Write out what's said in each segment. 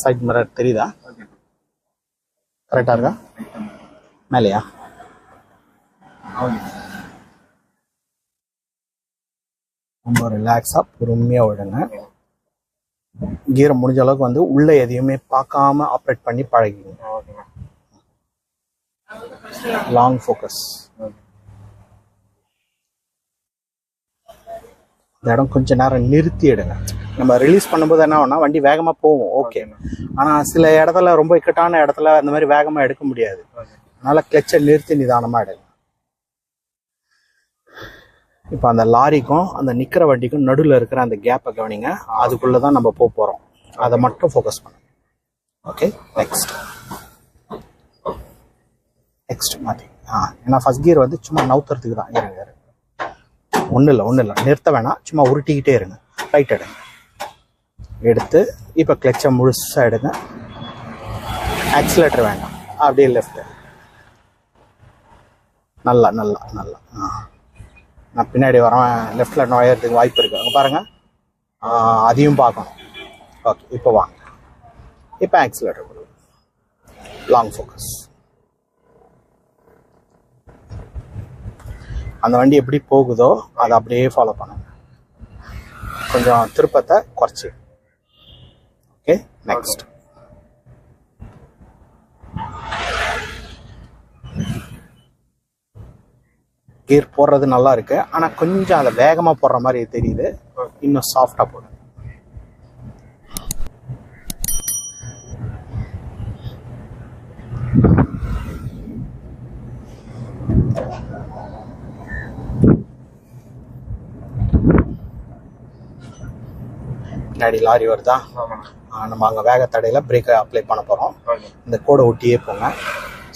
Side mirror தெரியுதா? கரெக்டாக இருக்கா? மேலேயா? ரொம்ப ரிலாக்ஸாக பொறுமையாக விடுங்க. கீரை முடிஞ்ச அளவுக்கு வந்து உள்ள எதையுமே பார்க்காம ஆப்ரேட் பண்ணி பழகிங்க லாங் ஃபோக்கஸ் இந்த இடம் கொஞ்ச நேரம் நிறுத்திடுங்க. நம்ம ரிலீஸ் பண்ணும்போது என்ன ஆகும்னா வண்டி வேகமாக போகும். ஓகே ஆனால் சில இடத்துல ரொம்ப இக்கட்டான இடத்துல அந்த மாதிரி வேகமாக எடுக்க முடியாது. அதனால் கிளச்சை நிறுத்தி நிதானமாக எடுங்க. இப்போ அந்த லாரிக்கும் அந்த நிற்கிற வண்டிக்கும் நடுவில் இருக்கிற அந்த கேப்பை கவனிங்க. அதுக்குள்ளே தான் நம்ம போக போகிறோம் அதை மட்டும் ஃபோக்கஸ் பண்ணுங்க. ஓகே நெக்ஸ்ட் நெக்ஸ்ட் மாற்றி ஆ ஏன்னா ஃபர்ஸ்ட் கியர் வந்து சும்மா நவுத்துறதுக்கு தான் இருங்க இருங்க. ஒன்றும் இல்லை ஒன்றும் இல்லை நிறுத்த வேணாம். சும்மா உருட்டிக்கிட்டே இருங்க. ரைட் எடுங்க. எடுத்து இப்போ கிளச்சை முழுசாக எடுங்க. ஆக்சிலேட்டர் வேண்டாம். அப்படியே லெஃப்ட் நல்லா நல்லா நல்லா. ஆ. நான் பின்னாடி வரேன். லெஃப்டில் நுழையிறதுக்கு வாய்ப்பு இருக்குது அங்கே பாருங்கள் அதையும் பார்க்கணும். ஓகே இப்போ வாங்க. இப்போ ஆக்சிலேட்டர் கொடுங்க லாங் ஃபோக்கஸ் அந்த வண்டி எப்படி போகுதோ அதை அப்படியே ஃபாலோ பண்ணுங்க. கொஞ்சம் திருப்பத்தை குறைச்சி. ஓகே நெக்ஸ்ட் கீர் போடுறது நல்லா இருக்கு. ஆனா கொஞ்சம் அதை வேகமா போடுற மாதிரி தெரியுது. இன்னும் சாஃப்டா போடு. பின்னாடி லாரி வருதா? நம்ம அங்கே வேக தடையில் பிரேக்கை அப்ளை பண்ண போகிறோம் இந்த கோடை ஒட்டியே போங்க.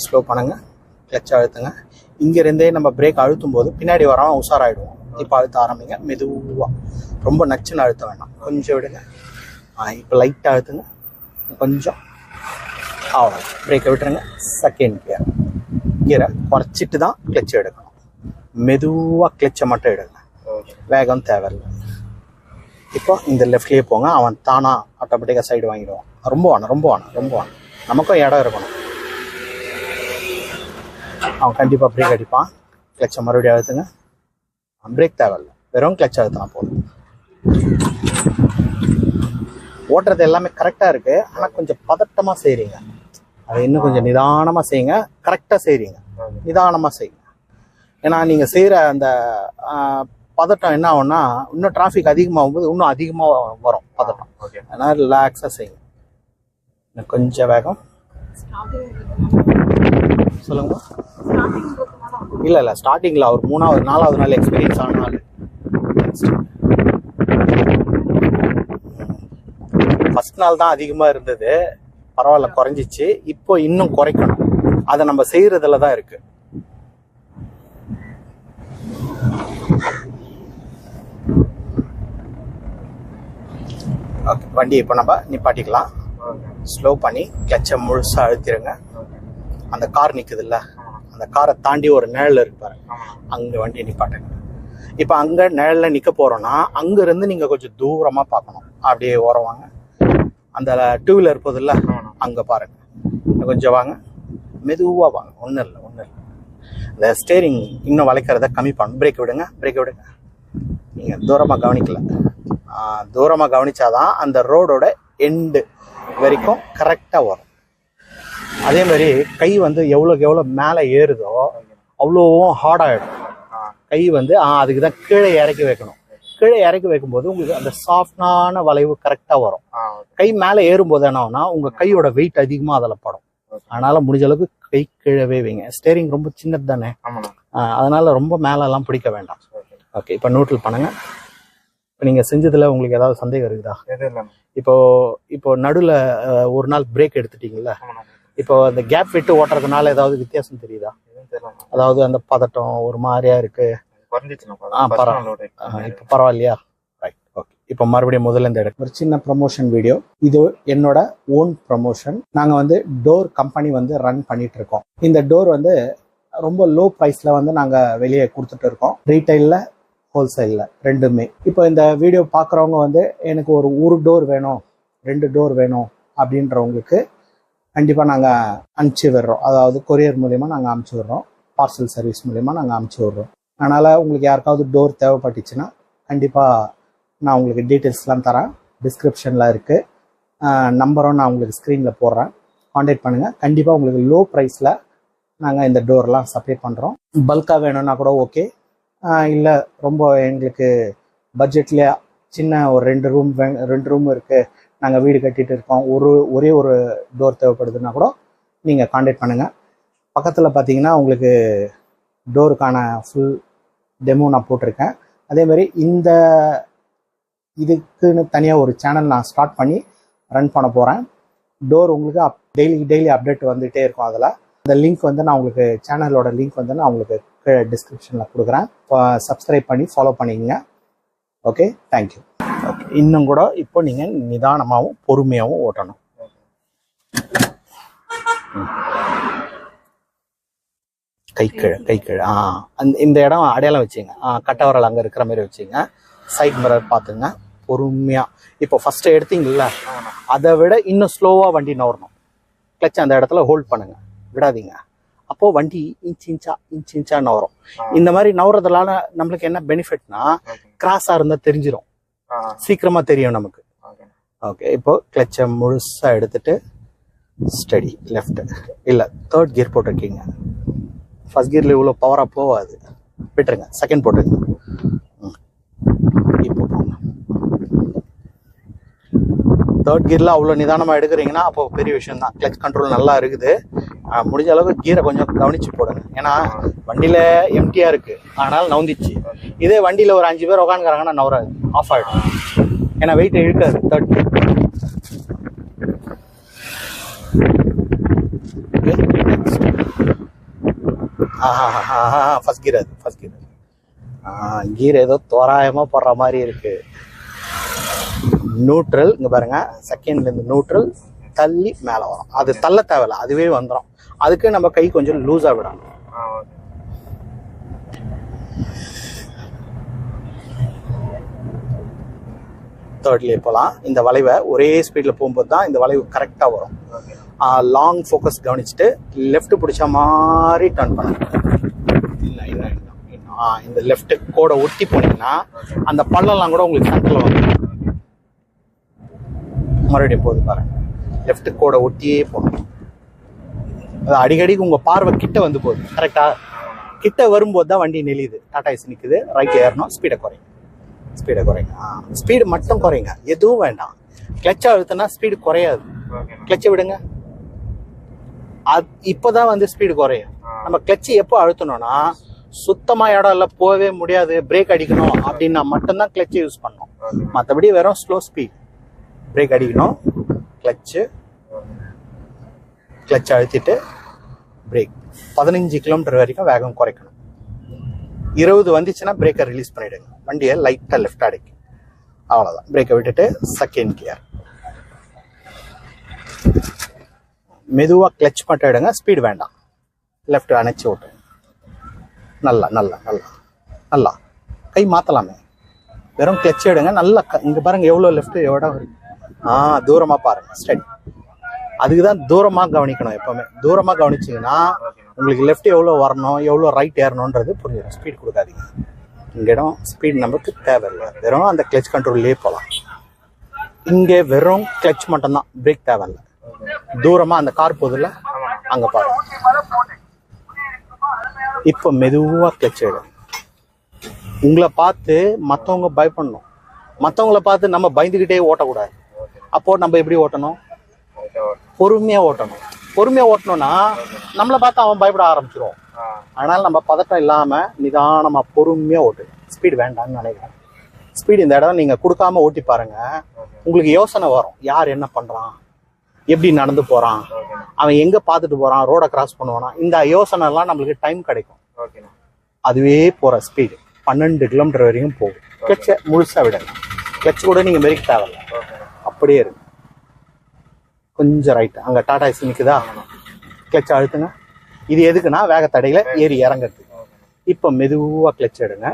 ஸ்லோ பண்ணுங்க. கிளச் அழுத்துங்க இங்கேருந்தே நம்ம பிரேக் அழுத்தும் போது பின்னாடி வரவன் உஷாராயிடுவோம். இப்போ அழுத்த ஆரம்பிங்க. மெதுவாக ரொம்ப நச்சுன்னு அழுத்த வேண்டாம் கொஞ்சம் விடுங்க. இப்போ லைட்டாக அழுத்துங்க கொஞ்சம். அவ்வளோ பிரேக்கை விட்டுருங்க. செகண்ட் கியர் கியரை குறைச்சிட்டு தான் கிளச் எடுக்கணும். மெதுவாக கிளச்சை மட்டும் எடுங்க. வேகம் தேவையில்லை. இப்போ இந்த லெஃப்ட்லேயே போங்க. அவன் தானாக ஆட்டோமேட்டிக்காக சைடு வாங்கிடுவான். ரொம்ப வேணும் ரொம்ப வேணும் ரொம்ப வேணும் நமக்கும் இடம் இருக்கணும். அவன் கண்டிப்பாக பிரேக் அடிப்பான். கிளச்சை மறுபடியும் அழுத்துங்க. பிரேக் தேவையில்ல. வெறும் கிளச் அழுத்தினா போதும். ஓட்டுறது எல்லாமே கரெக்டாக இருக்குது ஆனால் கொஞ்சம் பதட்டமாக செய்கிறீங்க அதை இன்னும் கொஞ்சம் நிதானமாக செய்யுங்க. கரெக்டாக செய்கிறீங்க நிதானமாக செய்யுங்க. ஏன்னா நீங்கள் செய்கிற அந்த பதட்டம் என்ன ஆகும்னா இன்னும் டிராஃபிக் அதிகமாகும் போது இன்னும் அதிகமாக வரும் பதட்டம். அதனால் ரிலாக்ஸாக செய்யுங்க. இன்னும் கொஞ்சம் வேகம். சொல்லுங்க. இல்லை இல்லை ஸ்டார்டிங்கில் அவர் மூணாவது நாலாவது நாள் எக்ஸ்பீரியன்ஸ் ஆனாலும் ஃபர்ஸ்ட் நாள் தான் அதிகமாக இருந்தது. பரவாயில்ல குறைஞ்சிச்சு. இப்போ இன்னும் குறைக்கணும். அதை நம்ம செய்யறதுல தான் இருக்கு. ஓகே வண்டி இப்போ நம்ம நிப்பாட்டிக்கலாம். ஸ்லோ பண்ணி கிளச்சை முழுசாக அழுத்திடுங்க அந்த கார் நிற்குதுல்ல அந்த காரை தாண்டி ஒரு நிழல் இருக்கு அங்கே வண்டி நிப்பாட்டுங்க. இப்போ அங்கே நிழலில் நிற்க போகிறோன்னா அங்கேருந்து நீங்கள் கொஞ்சம் தூரமாக பார்க்கணும். அப்படியே ஓரம் வாங்க. அந்த டூ வீலர் இருப்பதில்ல அங்கே பாருங்கள் கொஞ்சம் வாங்க. மெதுவாக வாங்க. ஒன்றும் இல்லை ஒன்றும் இல்லை. இந்த ஸ்டேரிங் இன்னும் வளைக்கிறத கம்மி பண்ணணும் பிரேக் விடுங்க பிரேக் விடுங்க. நீங்கள் தூரமாக கவனிக்கல. தூரமாக கவனிச்சாதான் அந்த ரோடோட எண்டு வரைக்கும் கரெக்டாக வரும். அதே மாதிரி கை வந்து எவ்வளோக்கு எவ்வளோ மேலே ஏறுதோ அவ்வளோவும் ஹார்டாகிடும் கை வந்து அதுக்கு தான் கீழே இறக்கி வைக்கணும். கீழே இறக்கி வைக்கும்போது உங்களுக்கு அந்த சாஃப்டான வளைவு கரெக்டாக வரும். கை மேலே ஏறும்போது என்ன ஆகும்னா உங்கள் கையோட வெயிட் அதிகமாக அதில் படும். அதனால முடிஞ்ச அளவுக்கு கை கீழவே வைங்க. ஸ்டேரிங் ரொம்ப சின்னது தானே? அதனால ரொம்ப மேலெல்லாம் பிடிக்க வேண்டாம். ஓகே இப்போ நோட்டில் பண்ணுங்க. இப்போ நீங்கள் செஞ்சதுல உங்களுக்கு ஏதாவது சந்தேகம் இருக்குதா? இப்போ இப்போ நடுவில் ஒரு நாள் பிரேக் எடுத்துட்டீங்கல்ல? இப்போ அந்த கேப் விட்டு ஓட்டுறதுனால ஏதாவது வித்தியாசம் தெரியுதா? அதாவது அந்த பதட்டம் ஒரு மாதிரியா இருக்கு? ஆ, பரவாயில்ல. இப்போ பரவாயில்லையா? ரைட் ஓகே இப்போ மறுபடியும் முதல்ல இந்த எடுக்க ஒரு சின்ன ப்ரமோஷன் வீடியோ இது என்னோட ஓன் ப்ரமோஷன் நாங்கள் வந்து டோர் கம்பெனி வந்து ரன் பண்ணிட்டு இருக்கோம். இந்த டோர் வந்து ரொம்ப லோ ப்ரைஸில் வந்து நாங்கள் வெளியே கொடுத்துட்டு இருக்கோம். ரீட்டைலில் ஹோல்சேலில் ரெண்டுமே. இப்போ இந்த வீடியோ பார்க்குறவங்க வந்து எனக்கு ஒரு ஒரு டோர் வேணும் ரெண்டு டோர் வேணும் அப்படின்றவங்களுக்கு கண்டிப்பாக நாங்கள் அனுப்பிச்சி விடுறோம். அதாவது கொரியர் மூலயமா நாங்கள் அனுப்பிச்சி விடுறோம். பார்சல் சர்வீஸ் மூலயமா நாங்கள் அனுப்பிச்சி விடுறோம். அதனால் உங்களுக்கு யாருக்காவது டோர் தேவைப்பட்டுச்சுன்னா கண்டிப்பாக நான் உங்களுக்கு டீட்டெயில்ஸ்லாம் தரேன். டிஸ்கிரிப்ஷனில் இருக்குது நம்பரும் நான் உங்களுக்கு ஸ்க்ரீனில் போடுறேன். காண்டாக்ட் பண்ணுங்கள் கண்டிப்பாக உங்களுக்கு லோ ப்ரைஸில் நாங்கள் இந்த டோர்லாம் சப்ளை பண்ணுறோம் பல்காக வேணும்னா கூட ஓகே இல்லை ரொம்ப எங்களுக்கு பட்ஜெட்லேயே சின்ன ஒரு ரெண்டு ரூம் வே ரெண்டு ரூம் இருக்குது நாங்கள் வீடு கட்டிட்டு இருக்கோம். ஒரு ஒரே ஒரு டோர் தேவைப்படுதுன்னா கூட நீங்கள் காண்டாக்ட் பண்ணுங்கள் பக்கத்தில் பார்த்தீங்கன்னா உங்களுக்கு டோருக்கான ஃபுல் டெமோ நான் போட்டிருக்கேன். அதே மாதிரி இந்த இதுக்குன்னு தனியாக ஒரு சேனல் நான் ஸ்டார்ட் பண்ணி ரன் பண்ண போகிறேன் டோர் உங்களுக்கு அப் டெய்லி டெய்லி அப்டேட் வந்துகிட்டே இருக்கும் அதில். அந்த லிங்க் வந்து நான் உங்களுக்கு சேனலோட லிங்க் வந்து நான் உங்களுக்கு கீழே டிஸ்கிரிப்ஷனில் கொடுக்குறேன் சப்ஸ்கிரைப் பண்ணி ஃபாலோ பண்ணிக்கங்க. ஓகே தேங்க்யூ ஓகே இன்னும் கூட இப்போ நீங்கள் நிதானமாகவும் பொறுமையாகவும் ஓட்டணும். கை கீழே கை கீழே. ஆ அந்த இந்த இடம் அடையாளம் வச்சுங்க. ஆ கட்டவரல் அங்கே இருக்கிற மாதிரி வச்சுங்க. சைட் மிரர் பார்த்துங்க. பொறுமையாக இப்போ ஃபர்ஸ்ட் எடுத்தீங்கல்ல அதை விட இன்னும் ஸ்லோவாக வண்டி நவரணும் கிளச் அந்த இடத்துல ஹோல்ட் பண்ணுங்க. விடாதீங்க. அப்போ வண்டி இன்ச் இன்ச்சா இன்ச் இன்ச்சா நவரும் இந்த மாதிரி நவறதுனால நம்மளுக்கு என்ன பெனிஃபிட்னா கிராஸாக இருந்தால் தெரிஞ்சிடும் சீக்கிரமா தெரியும் நமக்கு. ஓகே. இப்போ கிளச்சை முழுசா எடுத்துட்டு ஸ்டடி லெஃப்ட் இல்லை தேர்ட் கியர் போட்டிருக்கீங்க. ஃபர்ஸ்ட் கியர்ல இவ்வளோ பவராக போகாது. விட்டுருங்க. செகண்ட் போட்டுருங்க ம். இப்போ போங்க தேர்ட் கியரில் அவ்வளோ நிதானமாக எடுக்கிறீங்கன்னா அப்போ பெரிய விஷயம் தான் கிளச் கண்ட்ரோல் நல்லா இருக்குது. முடிஞ்ச அளவுக்கு கீரை கொஞ்சம் கவனித்து போடுங்க. ஏன்னா வண்டியில் எம்டியாக இருக்குது ஆனால் நவுந்திச்சு. இதே வண்டியில் ஒரு அஞ்சு பேர் உட்காந்துக்கிறாங்கன்னா நவராது ஆஃப் ஆகிடும் ஏன்னா வெயிட் இழுக்காது தேர்ட் கியர் ஃபஸ்ட் கீர் அது ஃபர்ஸ்ட் கீர் கீர் ஏதோ தோராயமாக போடுற மாதிரி இருக்குது நியூட்ரல் இங்க பாருங்க செகண்ட்ல இருந்து நியூட்ரல் தள்ளி மேலே வரும். அது தள்ள தேவையில்ல அதுவே வந்துடும் அதுக்கு நம்ம கை கொஞ்சம் லூஸாக விடணும். தேர்ட்லேயே போகலாம் இந்த வளைவை ஒரே ஸ்பீடில் போகும்போது தான் இந்த வளைவு கரெக்டாக வரும். லாங் ஃபோக்கஸ் கவனிச்சுட்டு லெஃப்ட் பிடிச்ச மாதிரி டர்ன் பண்ணுங்க இல்லை இல்லை ஆ இந்த லெஃப்ட் கோடை ஒட்டி போனீங்கன்னா அந்த பள்ளம்லாம் கூட உங்களுக்கு சென்டரில் வந்து மறுபடியும் போகுது பாருங்க. லெஃப்ட் கோடை ஒட்டியே போகணும். அது அடிக்கடிக்கு உங்கள் பார்வை கிட்ட வந்து போகுது. கரெக்டாக கிட்ட வரும்போது தான் வண்டி நெளியுது. டாடா ஏசி நிற்குது ரைட் ஏறணும். ஸ்பீடை குறைங்க. ஸ்பீடை குறைங்க. ஸ்பீடு மட்டும் குறைங்க. எதுவும் வேண்டாம். கிளச்சை அழுத்தினா ஸ்பீடு குறையாது. கிளச்சை விடுங்க. அது இப்போதான் வந்து ஸ்பீடு குறையும். நம்ம கிளச்சு எப்போ அழுத்தணும்னா சுத்தமாக இடம் இல்லை போகவே முடியாது பிரேக் அடிக்கணும் அப்படின்னா மட்டும்தான் கிளச்சை யூஸ் பண்ணோம் மற்றபடி வெறும் ஸ்லோ ஸ்பீட் பிரேக் அடிக்கணும். கிளச்சு கிளச் அழுத்திட்டு பிரேக் பதினஞ்சு கிலோமீட்டர் வரைக்கும் வேகம் குறைக்கணும். இருபது வந்துச்சுன்னா பிரேக்கை ரிலீஸ் பண்ணிவிடுங்க வண்டியை லைட்டாக லெஃப்ட் அடிக்கும் அவ்வளோதான் பிரேக்கை விட்டுட்டு செகண்ட் கியர் மெதுவாக கிளச் மட்டும் எடுங்க. ஸ்பீடு வேண்டாம். லெஃப்ட் அணைச்சி விட்டு. நல்லா நல்லா நல்லா நல்லா. கை மாற்றலாமே வெறும் கிளச் எடுங்க. நல்லா க- இங்கே பாருங்க எவ்வளோ லெஃப்ட் எவ்வளோ ஆ தூரமாக பாருங்க ஸ்டடி அதுக்கு தான் தூரமாக கவனிக்கணும் எப்பவுமே. தூரமாக கவனிச்சிங்கன்னா உங்களுக்கு லெஃப்ட் எவ்வளோ வரணும் எவ்வளோ ரைட் ஏறணுன்றது புரிஞ்சிடும். ஸ்பீட் கொடுக்காதீங்க. இங்க இடம் ஸ்பீட் நமக்கு தேவையில்லை வெறும் அந்த கிளச் கண்ட்ரோல்லே போகலாம் இங்கே வெறும் கிளச் மட்டும்தான். பிரேக் தேவையில்லை தூரமா அந்த கார் போதில் அங்க பாருங்க. இப்போ மெதுவாக கிளச் எடு. உங்களை பார்த்து மற்றவங்க பயப்படணும். மற்றவங்கள பார்த்து நம்ம பயந்துக்கிட்டே ஓட்டக்கூடாது. அப்போ நம்ம எப்படி ஓட்டணும்? பொறுமையா ஓட்டணும். பொறுமையா ஓட்டணும்னா நம்மளை பார்த்து அவன் பயப்பட ஆரம்பிச்சிருவான். அதனால நம்ம பதட்டம் இல்லாம நிதானமா பொறுமையா ஓட்டு ஸ்பீடு வேண்டாம்னு நினைக்கிறேன். ஸ்பீடு இந்த இடம் நீங்க கொடுக்காம ஓட்டி பாருங்க. உங்களுக்கு யோசனை வரும். யார் என்ன பண்றான்? எப்படி நடந்து போறான்? அவன் எங்க பார்த்துட்டு போறான்? ரோட கிராஸ் பண்ணுவானா? இந்த யோசனை எல்லாம் நம்மளுக்கு டைம் கிடைக்கும். அதுவே போற ஸ்பீடு பன்னெண்டு கிலோமீட்டர் வரைக்கும் போகும். கிளச்சை முழுசா விடுங்க கிளச் கூட நீங்க மெரிக்க தேவையில்ல. அப்படியே இருக்கு. கொஞ்சம் ரைட் அங்க டாடா ஏசி நிக்குதா? கிளச் அழுத்துங்க. இது எதுக்குன்னா வேக தடையில ஏறி இறங்குறதுக்கு. இப்போ மெதுவா கிளச் எடுங்க.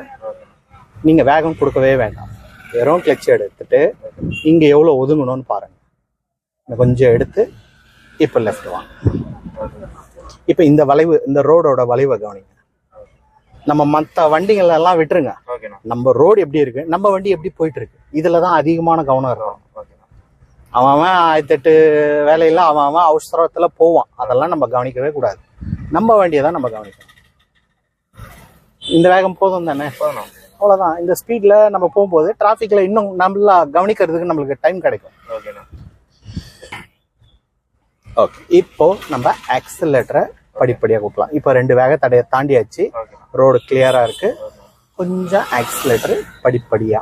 நீங்க வேகம் கொடுக்கவே வேண்டாம். வெறும் கிளச் எடுத்துட்டு இங்க எவ்வளவு ஒதுங்கணும்னு பாருங்க. இன்னும் கொஞ்சம் எடுத்து இப்போ லெஃப்ட் வாங்க. இப்போ இந்த வளைவு இந்த ரோடோட வளைவை கவனிங்க. நம்ம மற்ற வண்டிகள் எல்லாம் விட்டுருங்க நம்ம ரோடு எப்படி இருக்கு? நம்ம வண்டி எப்படி போயிட்டு இருக்கு? இதுல தான் அதிகமான கவனம் இருக்கும். அவன் ஆயிரத்தெட்டு வேலையில அவன் அவன் அவசரத்துல போவான். அதெல்லாம் நம்ம கவனிக்கவே கூடாது. நம்ம வண்டியை தான் நம்ம கவனிக்கணும். இந்த வேகம் போதும் தானே? போதுண்ணா அவ்வளவுதான். இந்த ஸ்பீட்ல நம்ம போகும்போது டிராஃபிக்ல இன்னும் நல்லா கவனிக்கிறதுக்கு நம்மளுக்கு டைம் கிடைக்கும். ஓகே இப்போ நம்ம ஆக்சிலேட்டரை படிப்படியாக கூட்டலாம் இப்போ ரெண்டு வேக தடையை தாண்டியாச்சு. ரோடு கிளியரா இருக்கு. கொஞ்சம் ஆக்சிலேட்டர் படிப்படியா.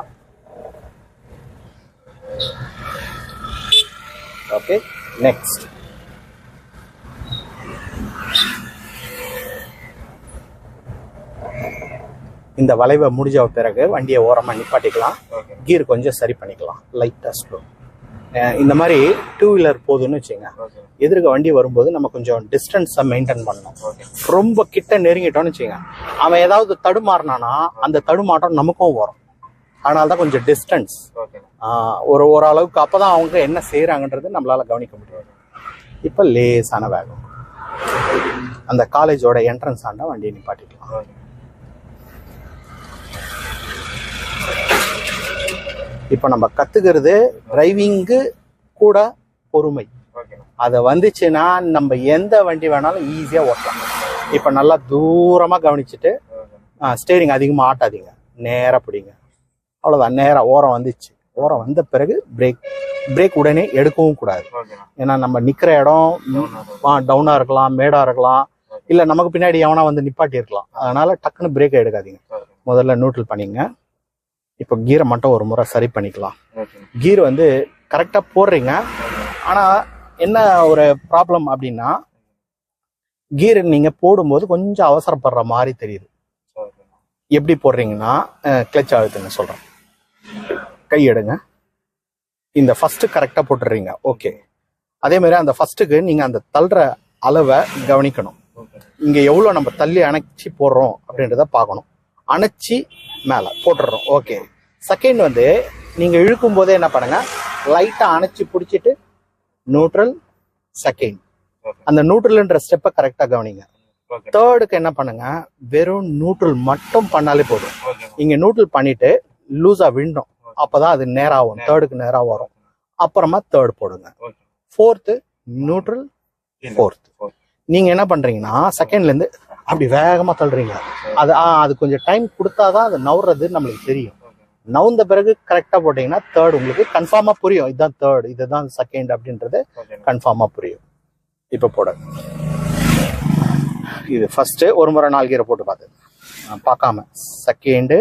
ஓகே நெக்ஸ்ட் இந்த வளைவை முடிஞ்ச பிறகு வண்டியை ஓரமா நிப்பாட்டிக்கலாம். கீர் கொஞ்சம் சரி பண்ணிக்கலாம். லைட்டா ஸ்லோ இந்த மாதிரி டூ வீலர் போகுதுன்னு வச்சுங்க எதிர்க்க வண்டி வரும்போது நம்ம கொஞ்சம் டிஸ்டன்ஸை மெயின்டைன் பண்ணணும். ரொம்ப கிட்ட நெருங்கிட்டோம்னு வச்சுங்க அவன் ஏதாவது தடுமாறினானா அந்த தடுமாட்டம் நமக்கும் வரும். அதனால தான் கொஞ்சம் டிஸ்டன்ஸ் ஒரு ஓரளவுக்கு அப்பதான் அவங்க என்ன செய்யறாங்கன்றது நம்மளால கவனிக்க முடியும். இப்போ லேசான வேகம். அந்த காலேஜோட என்ட்ரன்ஸ் ஆண்டா வண்டியை நிப்பாட்டிக்கலாம். இப்போ நம்ம கத்துக்கிறது டிரைவிங்கு கூட பொறுமை. அதை வந்துச்சுன்னா நம்ம எந்த வண்டி வேணாலும் ஈஸியா ஓட்டலாம். இப்போ நல்லா தூரமா கவனிச்சுட்டு ஸ்டேரிங் அதிகமாக ஆட்டாதீங்க. நேராக பிடிங்க. அவ்வளோதான் நேராக ஓரம் வந்துச்சு. ஓரம் வந்த பிறகு பிரேக் பிரேக் உடனே எடுக்கவும் கூடாது. ஏன்னா நம்ம நிற்கிற இடம் டவுனாக இருக்கலாம் மேடாக இருக்கலாம். இல்லை நமக்கு பின்னாடி எவனா வந்து நிப்பாட்டி இருக்கலாம். அதனால டக்குன்னு பிரேக் எடுக்காதீங்க. முதல்ல நியூட்ரல் பண்ணிங்க இப்போ கீரை மட்டும் ஒரு முறை சரி பண்ணிக்கலாம். கீர் வந்து கரெக்டாக போடுறீங்க. ஆனால் என்ன ஒரு ப்ராப்ளம் அப்படின்னா கீர் நீங்கள் போடும்போது கொஞ்சம் அவசரப்படுற மாதிரி தெரியுது. எப்படி போடுறீங்கன்னா கிளச் அழுத்துங்க சொல்றேன். கை எடுங்க இந்த ஃபர்ஸ்ட் கரெக்டா போட்டுடுறீங்க ஓகே அதே மாதிரி அந்த ஃபர்ஸ்ட்டுக்கு நீங்க அந்த தள்ளுற அளவை கவனிக்கணும். இங்க எவ்வளவு நம்ம தள்ளி அணைச்சி போடுறோம் அப்படின்றத பார்க்கணும். அணைச்சி மேல போட்டுடுறோம் ஓகே செகண்ட் வந்து நீங்க இழுக்கும் போதே என்ன பண்ணுங்க? லைட்டா அணைச்சி பிடிச்சிட்டு நியூட்ரல் செகண்ட் அந்த நியூட்ரல்ன்ற ஸ்டெப்பை கரெக்டா கவனிங்க. தேர்டுக்கு என்ன பண்ணுங்க? வெறும் நியூட்ரல் மட்டும் பண்ணாலே போதும். இங்க நியூட்ரல் பண்ணிட்டு லூஸா விடணும் அப்பதான் அது நேராகும். தேர்டுக்கு நேரா வரும். அப்புறமா தேர்ட் போடுங்க. ஃபோர்த்து நியூட்ரல் ஃபோர்த் நீங்க என்ன பண்றீங்கன்னா செகண்ட்ல இருந்து அப்படி வேகமா தள்ளுறீங்க. அது அது கொஞ்சம் டைம் கொடுத்தாதான் அது நவுறது நம்மளுக்கு தெரியும். நவுந்த பிறகு கரெக்டா போட்டீங்கன்னா தேர்ட் உங்களுக்கு கன்ஃபார்மா புரியும். இதுதான் தேர்ட் இதுதான் செகண்ட் அப்படின்றது ஓகே கன்ஃபார்மா புரியும். இப்ப போட இது ஃபர்ஸ்ட் ஒரு முறை நாலு கீரை போட்டு பார்த்து. பார்க்காம. செகண்டு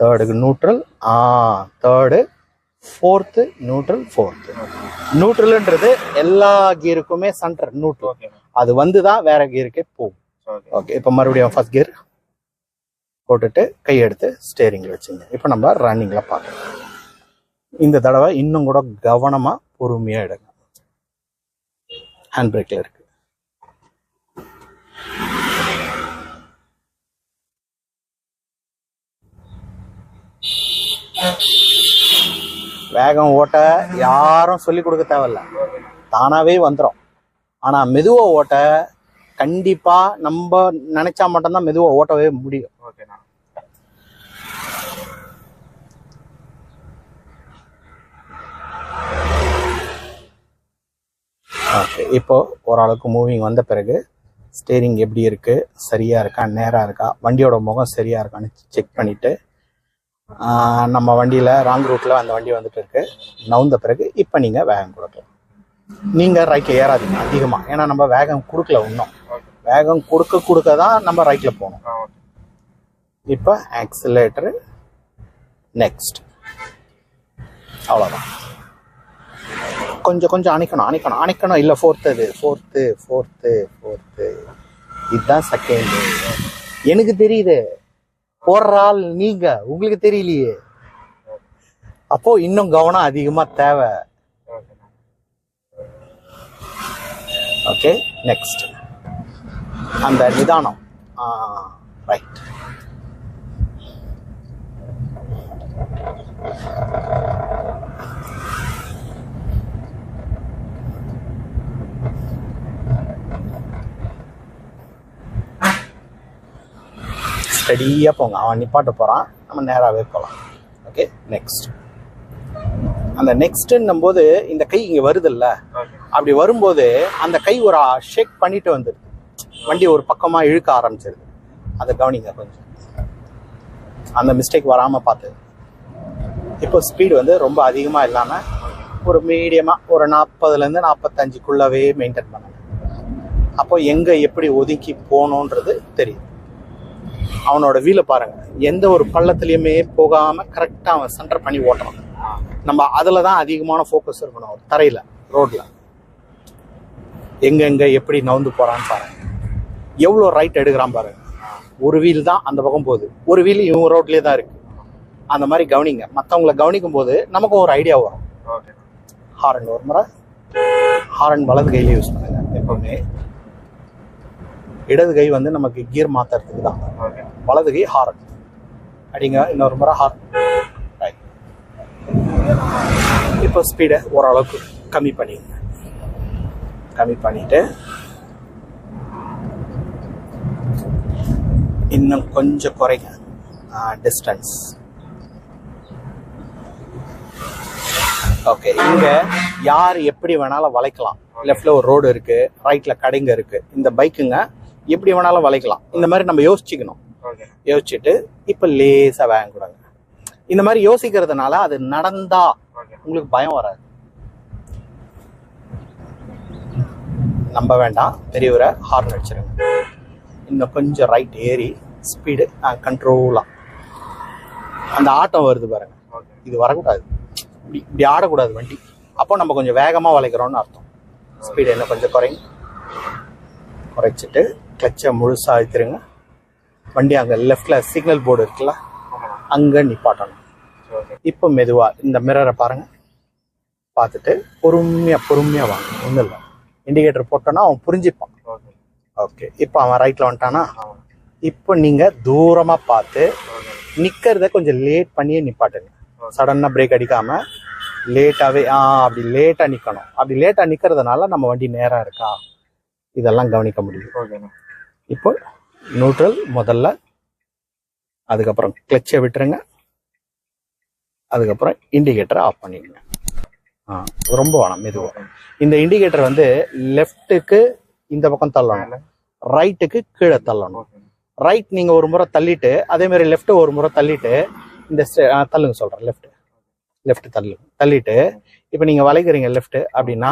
தேர்டுக்கு நியூட்ரல் ஆ தேர்டு ஃபோர்த்து நியூட்ரல் ஃபோர்த்து நியூட்ரல்ன்றது எல்லா கீருக்குமே சென்டர் நியூட்ரல் ஓகே அது வந்து தான் வேற கீருக்கே போகும். ஓகே இப்போ மறுபடியும் ஃபர்ஸ்ட் கியர் போட்டுட்டு கை எடுத்து ஸ்டேரிங்ல வச்சுங்க. இப்போ நம்ம ரன்னிங்ல பார்க்கலாம். இந்த தடவை இன்னும் கூட கவனமா பொறுமையா எடுங்க. ஹேண்ட் பிரேக்ல இருக்கு. வேகம் ஓட்ட யாரும் சொல்லி கொடுக்க தேவையில்ல. தானாவே வந்துடும் ஆனா மெதுவா ஓட்ட கண்டிப்பா நம்ம நினைச்சா மட்டும்தான் மெதுவா ஓட்டவே முடியும். ஓகேண்ணா ஓகே இப்போ ஓரளவுக்கு மூவிங் வந்த பிறகு ஸ்டேரிங் எப்படி இருக்கு? சரியா இருக்கா? நேரா இருக்கா? வண்டியோட முகம் சரியா இருக்கான்னு செக் பண்ணிட்டு ஆஹ், நம்ம வண்டியில ராங் ரூட்ல அந்த வண்டி வந்துட்டு இருக்கு. நவுந்த பிறகு இப்போ நீங்க வேகம் கொடுக்கலாம். நீங்க ரைட்ல ஏறாதீங்க அதிகமா. ஏன்னா நம்ம வேகம் கொடுக்கல இன்னும். வேகம் கொடுக்க கொடுக்க தான் நம்ம ரைட்ல போகணும். இப்போ ஆக்சிலேட்டர் நெக்ஸ்ட் அவ்வளோதான் கொஞ்சம் கொஞ்சம் அணைக்கணும் அணைக்கணும். அணைக்கணும் இல்லை ஃபோர்த்து இது ஃபோர்த்து ஃபோர்த்து ஃபோர்த்து இதுதான் செகண்ட் எனக்கு தெரியுது. போடுற ஆள் நீங்க. உங்களுக்கு தெரியலையே. அப்போ இன்னும் கவனம் அதிகமா தேவை. ஓகே நெக்ஸ்ட் அந்த நிதானம் ரைட் ஸ்டடியாக போங்க. அவன் நிப்பாட்ட போகிறான் நம்ம நேராகவே போகலாம் ஓகே நெக்ஸ்ட் அந்த நெக்ஸ்ட்டுன்னும் போது இந்த கை இங்கே வருதுல்ல? அப்படி வரும்போது அந்த கை ஒரு ஷேக் பண்ணிட்டு வந்துடுது வண்டி ஒரு பக்கமாக இழுக்க ஆரம்பிச்சிருது. அதை கவனிங்க கொஞ்சம். அந்த மிஸ்டேக் வராமல் பார்த்து. இப்போ ஸ்பீடு வந்து ரொம்ப அதிகமாக இல்லாமல் ஒரு மீடியமாக ஒரு நாற்பதுலேருந்து நாற்பத்தஞ்சுக்குள்ளவே மெயின்டைன் பண்ணுங்க. அப்போ எங்கே எப்படி ஒதுக்கி போகணுன்றது தெரியும். அவனோட வீலை பாருங்க. எந்த ஒரு பள்ளத்துலையுமே போகாமல் கரெக்டாக அவன் சென்டர் பண்ணி ஓட்டுறான் நம்ம அதில் தான் அதிகமான ஃபோக்கஸ் இருக்கணும் தரையில் ரோட்டில் எங்கெங்க எப்படி நவுந்து போகிறான்னு பாருங்க. எவ்வளோ ரைட் எடுக்கிறான் பாருங்க. ஒரு வீல் தான் அந்த பக்கம் போகுது. ஒரு வீல் இவங்க ரோட்லேயே தான் இருக்கு. அந்த மாதிரி கவனிங்க. மற்றவங்களை கவனிக்கும் போது நமக்கும் ஒரு ஐடியா வரும். ஓகே ஹாரன் ஒரு முறை ஹாரன் வலது கையில யூஸ் பண்ணுங்க. எப்பவுமே இடது கை வந்து நமக்கு கியர் மாத்துறதுக்கு தான். வலது கை ஹாரன் அடிங்க இன்னொரு முறை ஹாரன் ரைட் இப்போ ஸ்பீடை ஓரளவுக்கு கம்மி பண்ணிடுங்க. கம்மி பண்ணிட்டு இன்னும் கொஞ்சம் குறைங்க. டிஸ்டன்ஸ் ஓகே இங்க யார் எப்படி வேணாலும் வளைக்கலாம். லெஃப்ட்ல ஒரு ரோடு இருக்கு ரைட்ல கடைங்க இருக்கு. இந்த பைக்குங்க எப்படி வேணாலும் வளைக்கலாம். இந்த மாதிரி நம்ம யோசிச்சுக்கணும். யோசிச்சுட்டு இப்ப லேசா வேகம் கொடுங்க. இந்த மாதிரி யோசிக்கிறதுனால அது நடந்தா உங்களுக்கு பயம் வராது. நம்ப வேண்டாம். பெரியவரை ஹார்ன் அடிச்சிருங்க. இன்னும் கொஞ்சம் ரைட் ஏறி ஸ்பீடு கண்ட்ரோலா அந்த ஆட்டம் வருது பாருங்க. இது வரக்கூடாது. இப்படி இப்படி ஆடக்கூடாது வண்டி. அப்போ நம்ம கொஞ்சம் வேகமாக வளைக்கிறோம்னு அர்த்தம். ஸ்பீடு என்ன கொஞ்சம் குறைங்க. குறைச்சிட்டு கிளச்சை முழுசாக அழுத்திருங்க வண்டி அங்கே லெஃப்டில் சிக்னல் போர்டு இருக்குல்ல அங்கே நிப்பாட்டணும். ஓகே இப்போ மெதுவாக இந்த மிரரை பாருங்கள் பார்த்துட்டு பொறுமையாக பொறுமையாக வாங்க ஒன்றும் இல்லை. இண்டிகேட்டர் போட்டோன்னா அவன் புரிஞ்சுப்பான். ஓகே இப்போ அவன் ரைட்டில் வந்துட்டானா? இப்போ நீங்கள் தூரமாக பார்த்து நிற்கிறத கொஞ்சம் லேட் பண்ணியே நிப்பாட்டுங்க. சடனாக பிரேக் அடிக்காமல் லேட்டாகவே ஆ அப்படி லேட்டாக நிற்கணும் அப்படி லேட்டாக நிற்கிறதுனால நம்ம வண்டி நேராக இருக்கா? இதெல்லாம் கவனிக்க முடியும். ஓகேண்ணா இப்போ நியூட்ரல் முதல்ல அதுக்கப்புறம் கிளச்சை விட்டுருங்க. அதுக்கப்புறம் இண்டிகேட்டரை ஆஃப் பண்ணிடுங்க. ஆ ரொம்ப வேணாம் மெதுவாக இந்த இண்டிகேட்டர் வந்து லெஃப்ட்டுக்கு இந்த பக்கம் தள்ளணும். ரைட்டுக்கு கீழே தள்ளணும். ரைட் நீங்கள் ஒரு முறை தள்ளிட்டு அதே மாதிரி ஒரு முறை தள்ளிட்டு இந்த ஆ, தள்ளுங்க சொல்கிறேன் லெஃப்ட் லெஃப்ட் தள்ளு தள்ளிட்டு இப்போ நீங்கள் வளைக்கிறீங்க லெஃப்ட் அப்படின்னா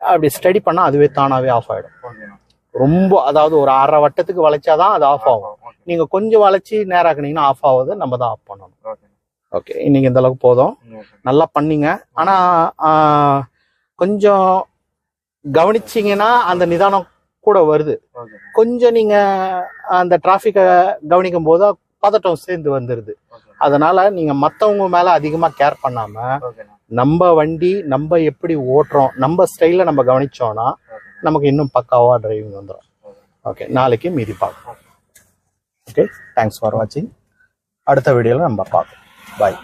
அப்படி ஸ்டடி பண்ணால் அதுவே தானாகவே ஆஃப் ஆகிடும் ஓகேண்ணா ரொம்ப அதாவது ஒரு அரை வட்டத்துக்கு வளைச்சாதான் அது ஆஃப் ஆகும். நீங்க கொஞ்சம் வளைச்சி நேராக்குனீங்கன்னா ஆஃப் ஆகுது நம்ம தான் ஆஃப் பண்ணணும். ஓகே இன்னைக்கு இந்த அளவுக்கு போதும். நல்லா பண்ணீங்க. ஆனா கொஞ்சம் கவனிச்சீங்கன்னா அந்த நிதானம் கூட வருது. கொஞ்சம் நீங்க அந்த டிராஃபிக்கை கவனிக்கும் போது பதட்டம் சேர்ந்து வந்துருது. ஓகே அதனால நீங்க மத்தவங்க மேல அதிகமா கேர் பண்ணாம நம்ம வண்டி நம்ம எப்படி ஓட்டுறோம் நம்ம ஸ்டைல நம்ம கவனிச்சோம்னா நமக்கு இன்னும் பக்காவாக டிரைவிங் வந்துடும் ஓகே நாளைக்கு மீதி பார்க்கலாம் ஓகே தேங்க்ஸ் ஃபார் வாட்சிங் அடுத்த வீடியோல நம்ம பார்க்கலாம் பாய்